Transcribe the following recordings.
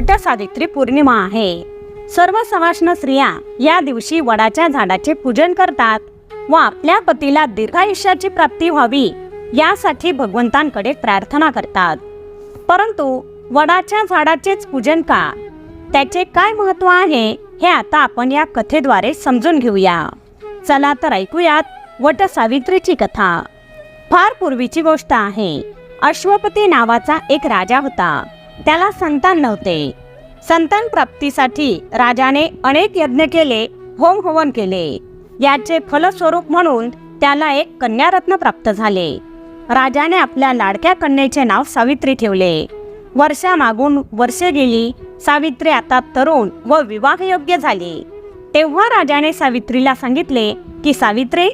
वटसावित्री पौर्णिमा आहे. सर्व सवाष्ण स्त्रिया या दिवशी वडाच्या झाडाचे पूजन करतात व आपल्या पतीला दीर्घायुष्याची प्राप्ती व्हावी यासाठी भगवंतांकडे प्रार्थना करतात. परंतु वडाच्या झाडाचेच पूजन का? त्याचे काय महत्त्व आहे? हे आता आपण या कथेद्वारे समजून घेऊया. चला तर ऐकूयात वट सावित्रीची कथा. फार पूर्वीची गोष्ट आहे. अश्वपती नावाचा एक राजा होता. त्याला संतान नव्हते. संतान प्राप्तीसाठी राजाने अनेक यज्ञ केले होम हवन केले. याचे फलस्वरूप म्हणून त्याला एक कन्यारत्न प्राप्त झाले. राजाने आपल्या लाडक्या कन्येचे नाव सावित्री ठेवले. वर्षामागून वर्षे गेली सावित्री आता तरुण व विवाहयोग्य झाली. तेव्हा राजाने सावित्रीला सांगितले की सावित्री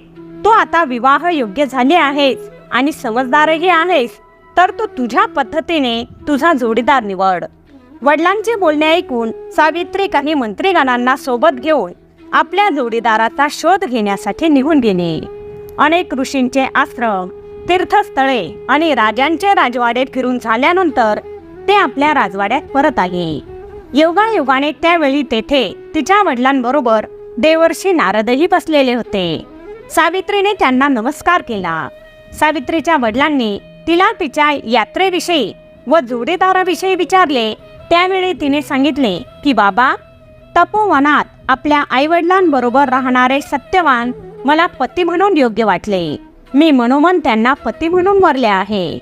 तू आता विवाह योग्य झाली आहेस आणि समजदारही आहेस. तर तू तुझ्या पद्धतीने तुझा जोडीदार निवड. वडिलांचे बोलणे ऐकून सावित्री काही मंत्रीगणांना सोबत घेऊन आपल्या जोडीदाराचा शोध घेण्यासाठी निघून गेले. अनेक ऋषींचे आश्रम तीर्थस्थळे आणि राजांचे राजवाडे फिरून झाल्यानंतर ते आपल्या राजवाड्यात परत आले. योगायोगाने त्यावेळी तेथे तिच्या वडिलांबरोबर देवर्षी नारदही बसलेले होते. सावित्रीने त्यांना नमस्कार केला. सावित्रीच्या वडिलांनी तिला तिच्या यात्रेविषयी व जोडीदाराविषयी विचारले. त्यावेळी तिने सांगितले की बाबा तपोवनात आपल्या आईवडिलांबरोबर राहणारे सत्यवान मला पती म्हणून योग्य वाटले. मी मनोमन त्यांना पती म्हणून वरले आहे.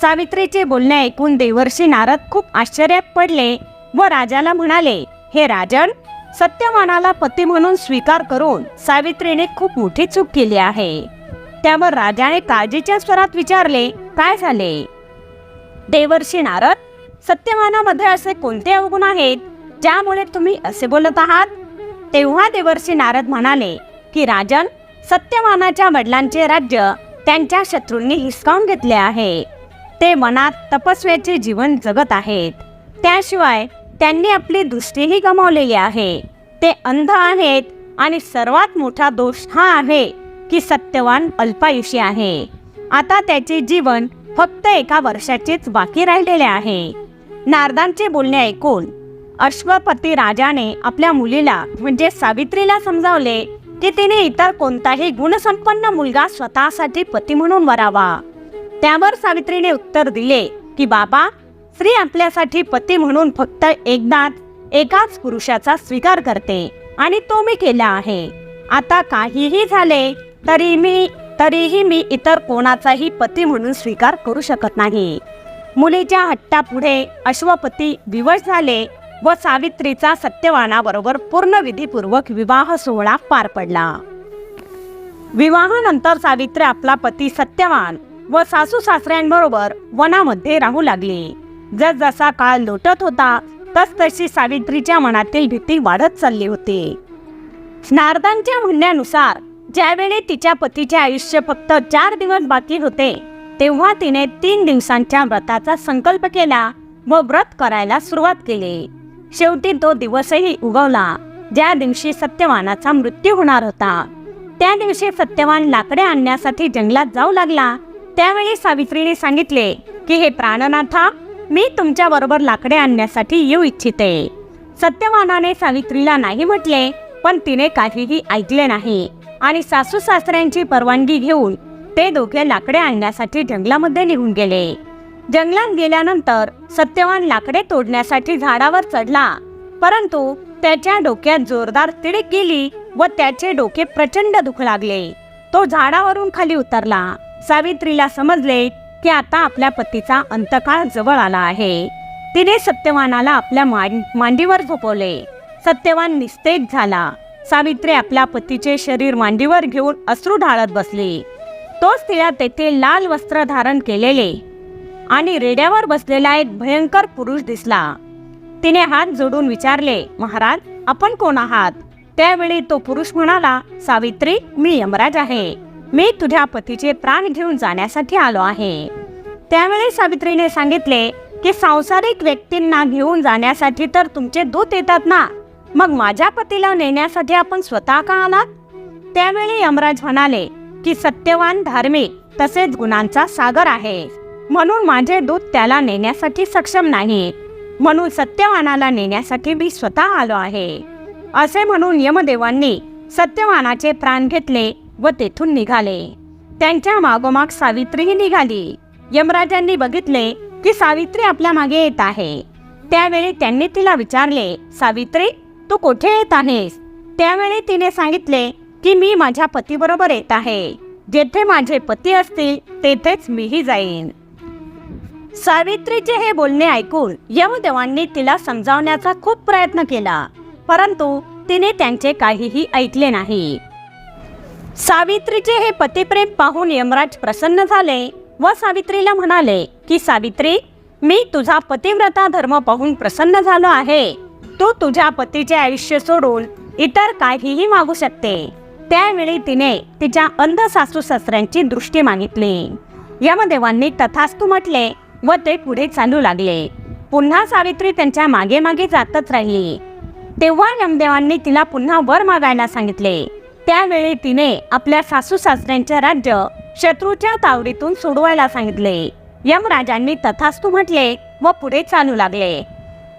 सावित्रीचे बोलणे ऐकून देवर्षी नारद खूप आश्चर्यात पडले व राजाला म्हणाले हे राजन सत्यवानाला पती म्हणून स्वीकार करून सावित्रीने खूप मोठी चूक केली आहे. त्यावर राजाने काळजीच्या स्वरात विचारले काय झाले? देवर्षी नारद सत्यवानामध्ये असे कोणते अवगुण आहेत ज्यामुळे तुम्ही असे बोलत आहात? तेव्हा देवर्षी नारद म्हणाले की राजन सत्यवानाच्या वडिलांचे राज्य त्यांच्या शत्रूंनी हिसकावून घेतले आहे. ते मनात तपस्व्याचे जीवन जगत आहेत. त्याशिवाय त्यांनी आपली दृष्टीही गमावलेली आहे. ते अंध आहेत आणि सर्वात मोठा दोष हा आहे. की सत्यवान अल्पायुषी आहे. आता त्याचे जीवन फक्त एका वर्षाचेच बाकी राहिलेले आहे. नारदांचे बोलणे ऐकून अश्वपती राजाने आपल्या मुलीला म्हणजे सावित्रीला समजावले की तिने इतर कोणताही गुणसंपन्न मुलगा स्वतःसाठी पती म्हणून वरावा. त्यावर सावित्रीने उत्तर दिले की बाबा स्त्री आपल्यासाठी पती म्हणून फक्त एकदाच एकाच पुरुषाचा स्वीकार करते आणि तो मी केला आहे. आता काहीही झाले तरी मी तरीही मी इतर कोणाचाही पती म्हणून स्वीकार करू शकत नाही. मुलीच्या हट्टापुढे अश्वपती विवश झाले व सावित्रीचा सत्यवानाबरोबर पूर्ण विधीपूर्वक विवाह सोहळा पार पडला. विवाहानंतर सावित्री आपला पती सत्यवान व सासू सासऱ्यांबरोबर वनामध्ये राहू लागली. जसजसा काळ लोटत होता तसतशी सावित्रीच्या मनातील भीती वाढत चालली होती. नारदांच्या म्हणण्यानुसार ज्यावेळी तिच्या पतीचे आयुष्य फक्त चार दिवस बाकी होते तेव्हा तिने तीन दिवसांच्या व्रताचा संकल्प केला व व्रत करायला सुरुवात केली. शेवटी तो दिवसही उगवला ज्या दिवशी सत्यवानाचा मृत्यू होणार होता. त्या दिवशी सत्यवान लाकडे आणण्यासाठी जंगलात जाऊ लागला. त्यावेळी सावित्रीने सांगितले की हे प्राणनाथा मी तुमच्या बरोबर लाकडे आणण्यासाठी येऊ इच्छिते. सत्यवानाने सावित्रीला नाही म्हटले पण तिने काहीही ऐकले नाही. आणि सासू सासऱ्यांची परवानगी घेऊन ते दोघे लाकडे आणण्यासाठी जंगलामध्ये निघून गेले. जंगलात गेल्यानंतर सत्यवान लाकडे तोडण्यासाठी झाडावर चढला. परंतु त्याच्या डोक्यात जोरदार तिडीक गेली व त्याचे डोके प्रचंड दुख लागले. तो झाडावरून खाली उतरला. सावित्रीला समजले की आता आपल्या पतीचा अंतकाळ जवळ आला आहे. तिने सत्यवानाला आपल्या मांडीवर झोपवले. सत्यवान निस्तेज झाला. सावित्री आपल्या पतीचे शरीर मांडीवर घेऊन अश्रू ढाळत बसली. तोच तिला तेथे लाल वस्त्र धारण केलेले आणि रेड्यावर बसलेला एक भयंकर पुरुष दिसला. तिने हात जोडून विचारले महाराज आपण कोण आहात? त्यावेळी तो पुरुष म्हणाला सावित्री मी यमराज आहे. मी तुझ्या पतीचे प्राण घेऊन जाण्यासाठी आलो आहे. त्यावेळी सावित्रीने सांगितले की सांसारिक व्यक्तींना घेऊन जाण्यासाठी तर तुमचे दूत येतात ना? मग माझ्या पतीला नेण्यासाठी आपण स्वतः का आलात? त्यावेळी यमराज म्हणाले की सत्यवान धार्मिक तसेच गुणांचा सागर आहे. म्हणून माझे दूत त्याला नेण्यासाठी सक्षम नाही. म्हणून सत्यवानाला नेण्यासाठी मी स्वतः आलो आहे. असे म्हणून यमदेवांनी सत्यवानाचे प्राण घेतले व तेथून निघाले. त्यांच्या मागोमाग सावित्रीही निघाली. यमराजांनी बघितले की सावित्री आपल्या मागे येत आहे. त्यावेळी त्यांनी तिला विचारले सावित्री तू कुठे येत आहेस? त्यावेळी तिने सांगितले की मी माझ्या पतीबरोबर येत आहे. जेथे माझे पती असतील तेथेच मीही जाईन. सावित्रीचे हे बोलणे ऐकून यमदेवांनी तिला समजावण्याचा खूप प्रयत्न केला परंतु तिने त्यांचे काहीही ऐकले नाही. सावित्रीचे हे पतिप्रेम पाहून यमराज प्रसन्न झाले व सावित्रीला म्हणाले की सावित्री मी तुझा पतिव्रता धर्म पाहून प्रसन्न झालो आहे. तू तुझ्या पतीचे आयुष्य सोडून इतर काहीही मागू शकते. त्यावेळी तिने तिच्या अंध सासू सासऱ्यांची दृष्टी मागितली. यमदेवांनी तथास्तू म्हटले व ते पुढे चालू लागले. पुन्हा सावित्री त्यांच्या मागे मागे जातच राहिली. तेव्हा यमदेवांनी तिला पुन्हा वर मागायला सांगितले. त्यावेळी तिने आपल्या सासू सासऱ्यांचे राज्य शत्रूच्या तावडीतून सोडवायला सांगितले. यमराजांनी तथास्तू म्हटले व पुढे चालू लागले.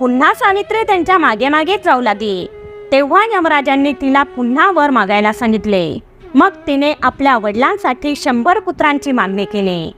पुन्हा सावित्री त्यांच्या मागे मागे जाऊ लागली. तेव्हा यमराजांनी तिला पुन्हा वर मागायला सांगितले. मग तिने आपल्या वडिलांसाठी शंभर पुत्रांची मागणी केली.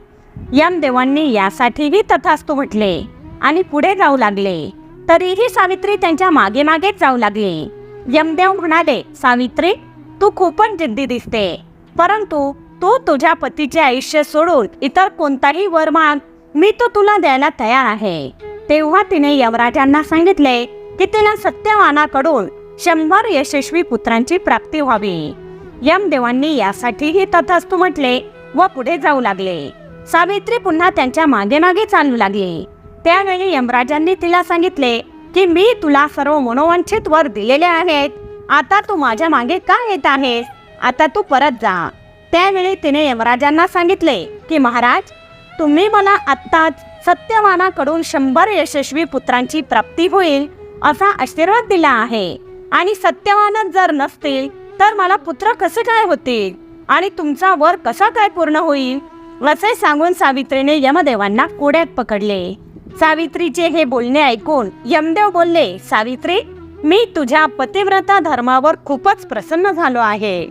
यमदेवांनी यासाठीही तथास्तू म्हटले आणि पुढे जाऊ लागले. तरीही सावित्री त्यांच्या मागे मागेच जाऊ लागली. यमदेव म्हणाले सावित्री तू खूपच जिद्दी दिसते. परंतु तू तुझ्या पतीचे आयुष्य सोडून इतर कोणताही वर माग. मी तो तुला द्यायला तयार आहे. तेव्हा तिने यमराजांना सांगितले की तिला सत्यवानाकडून शंभर यशस्वी पुत्रांची प्राप्ती व्हावी. यमदेवांनी यासाठीही तथास्तू म्हटले व पुढे जाऊ लागले. सावित्री पुन्हा त्यांच्या मागे मागे चालू लागली. त्यावेळी यमराजांनी तिला सांगितले की मी तुला सर्व मनोवांछित वर दिलेले आहेत. आता तू माझ्या मागे का येत आहेस? आता तू परत जा. त्यावेळी तिने यमराजांना सांगितले की महाराज तुम्ही मला आत्ताच सत्यवानाकडून शंभर यशस्वी पुत्रांची प्राप्ती होईल असा आशीर्वाद दिला आहे. आणि सत्यवानच जर नसतील तर मला पुत्र कसे काय होतील? आणि तुमचा वर कसा काय पूर्ण होईल? असे सांगून सावित्रीने यमदेवांना कोड्यात पकडले. सावित्रीचे हे बोलणे ऐकून यमदेव बोलले सावित्री मी तुझ्या पतिव्रता धर्मावर खूपच प्रसन्न झालो आहे.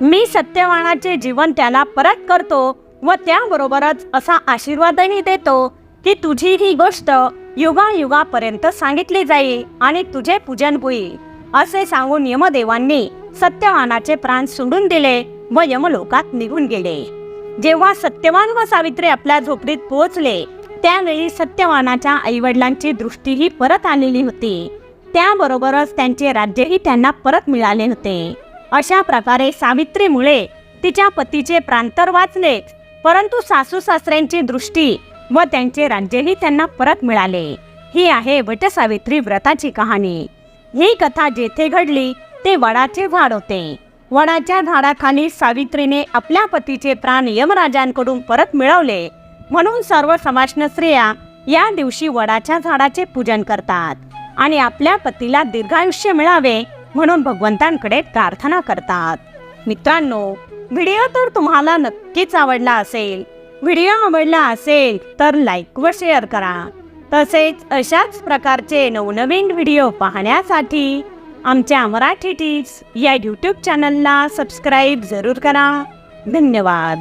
मी सत्यवानाचे जीवन त्याला परत करतो व त्याबरोबरच असा आशीर्वादही देतो की तुझी ही गोष्ट युगायुगापर्यंत सांगितली जाईल आणि तुझे पूजन होईल. असे सांगून यमदेवांनी सत्यवानाचे प्राण सोडून दिले व यमलोकात निघून गेले. जेव्हा सत्यवान व सावित्री आपल्या झोपडीत पोहोचले त्यावेळी सत्यवानाच्या आईवडिलांची दृष्टीही परत आलेली होती. त्याबरोबरच त्यांचे राज्यही त्यांना परत मिळाले होते. अशा प्रकारे सावित्रीमुळे तिच्या पतीचे प्रांतर वाचलेच परंतु सासू सासऱ्यांची दृष्टी व त्यांचे राज्यही त्यांना परत मिळाले. ही आहे वटसावित्री व्रताची कहाणी. ही कथा जेथे घडली ते वडाचे झाड होते. वडाच्या झाडाखाली सावित्रीने आपल्या पतीचे प्राण यमराजांकडून परत मिळवले. म्हणून सर्व समाजन स्त्रिया या दिवशी वडाच्या झाडाचे पूजन करतात आणि आपल्या पतीला दीर्घायुष्य मिळावे म्हणून भगवंतांकडे प्रार्थना करतात. मित्रांनो व्हिडिओ तर तुम्हाला नक्कीच आवडला असेल. व्हिडिओ आवडला असेल तर लाईक व शेअर करा. तसेच अशाच प्रकारचे नवनवीन व्हिडिओ पाहण्यासाठी आमच्या मराठी टिप्स या यूट्यूब चॅनलला सबस्क्राईब जरूर करा. धन्यवाद.